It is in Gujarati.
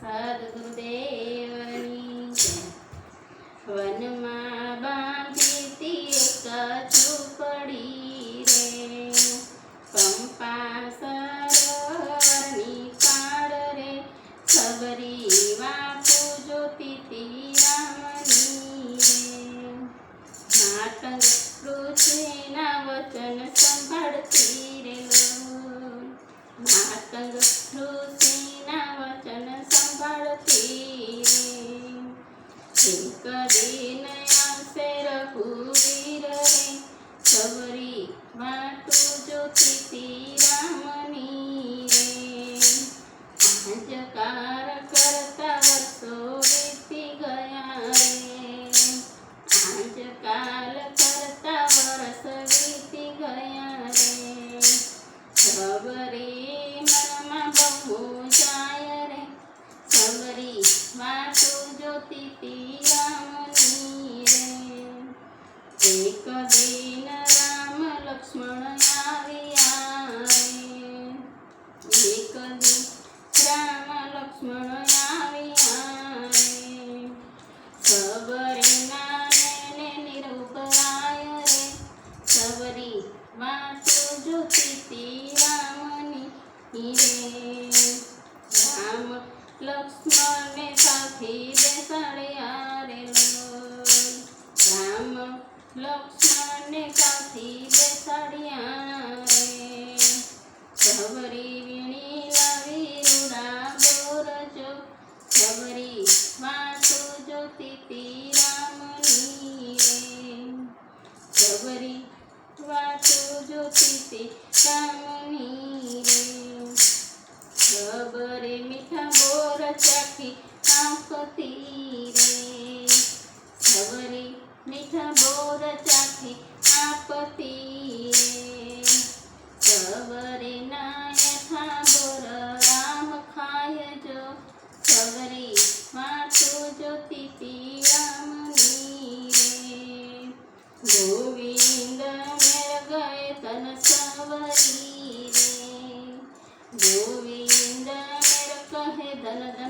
સદગુરુદેવની. વનમાં બાંધીતી એક ઝૂંપડી રે પંપા પાળ રે ખબરી વાતો જોતી રામની રે નાટક ઋષિના વચન સંભાળતી રે માતંગ ઋષિના એક એક દિન રામ લક્ષ્મણ આવ્યા એક દિન રામ લક્ષ્મણ આવ્યા રે સબરીના નયને નિરુપરાય રે સબરી વાતો જોતી રામની રે રામ લક્ષ્મણને લક્ષ્મણને કાથી બેસાડ્યા રે સબરી વીણી લાવી રૂડા બોરજો સવરી વાંચો જોતી તી રામની રે સવરી વાંચો જોતી તી રામની રે સબરે મીઠા બોર ચાખી આપતી રે. મીઠા બોર ચાખી આપતી રે સબરે નાયથા બોર, રામ ખાય જો. સબરી વાતો જોતી રામની રે. ગોવિંદ મેર ગય તન સવરી રે. ગોવિંદ મેર કહે ધન ધન